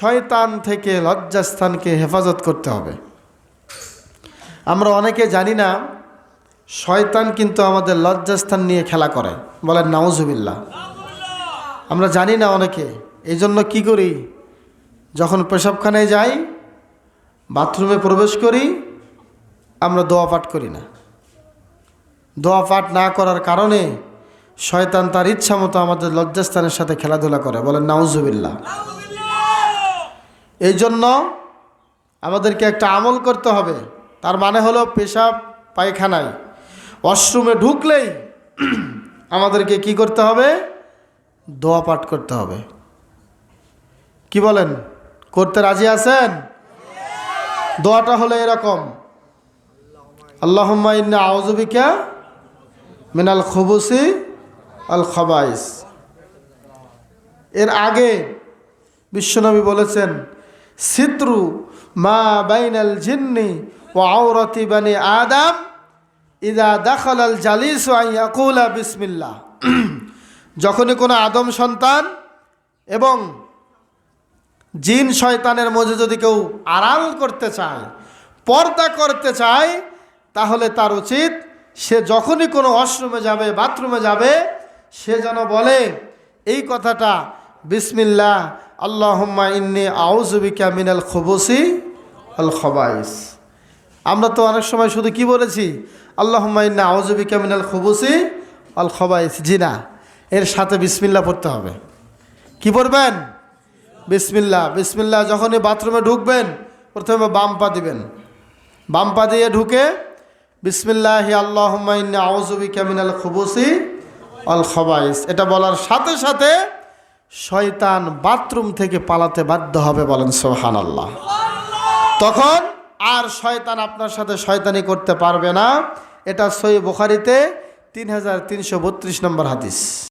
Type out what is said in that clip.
শয়তান থেকে লজ্জাস্থানকে হেফাজত করতে হবে। আমরা অনেকে জানি না, শয়তান কিন্তু আমাদের লজ্জাস্থান নিয়ে খেলা করে। বলেন, নাউজুবিল্লাহ। আমরা জানি না অনেকে এই জন্য কী করি? যখন পেশাবখানায় যাই, বাথরুমে প্রবেশ করি, আমরা দোয়া পাঠ করি না। দোয়া পাঠ না করার কারণে শয়তান তার ইচ্ছা মতো আমাদের লজ্জাস্থানের সাথে খেলাধুলা করে। বলেন, নাউজুবিল্লাহ। এই জন্য আমাদেরকে একটা আমল করতে হবে। তার মানে হলো পেশাব, পায়খানায়। ওয়াশরুমে ঢুকলেই আমাদেরকে কি করতে হবে? দোয়া পাঠ করতে হবে। কি বলেন? করতে রাজি আছেন? দোয়াটা হলো এরকম। আল্লাহম্মা ইন্না আউজুবিকা মিনাল খবুসি আল খবাইস। এর আগে বিশ্বনবী বলেছেন সিত্রু মা বাইনাল জিন্নি ও আওরতি বানি আদাম ইদা দাখল আল জালিস ইয়াকুলা বিসমিল্লাহ। যখনই কোনো আদম সন্তান এবং জিন শয়তানের মধ্যে যদি কেউ আড়াল করতে চায়, পর্দা করতে চায়, তাহলে তার উচিত সে যখনই কোনো ওয়াশরুমে যাবে, বাথরুমে যাবে, সে যেন বলে, এই কথাটা বিসমিল্লাহ আল্লাহম্মা ইন্নি আউজুবিকা মিনাল খবসি আল খবাইস। আমরা তো অনেক সময় শুধু কি বলেছি? আল্লাহম্মা ইন্না আউজুবিকা মিনাল খবসি আল খবাইস। জি না, এর সাথে বিসমিল্লা পড়তে হবে। কি পড়বেন? বিসমিল্লা বিসমিল্লা যখনই বাথরুমে ঢুকবেন, প্রথমে বাম পা দিবেন। বাম পা দিয়ে ঢুকে বিসমিল্লাহ আল্লাহ আউজুবিকা মিনাল খুবুসি অল খবাইস। এটা বলার সাথে সাথে শয়তান বাথরুম থেকে পালাতে বাধ্য হবে বলেন সোহান আল্লাহ তখন আর শয়তান আপনার সাথে শয়তানি করতে পারবে না। এটা সই বুখারিতে তিন হাজার তিনশো বত্রিশ নম্বর হাদিস।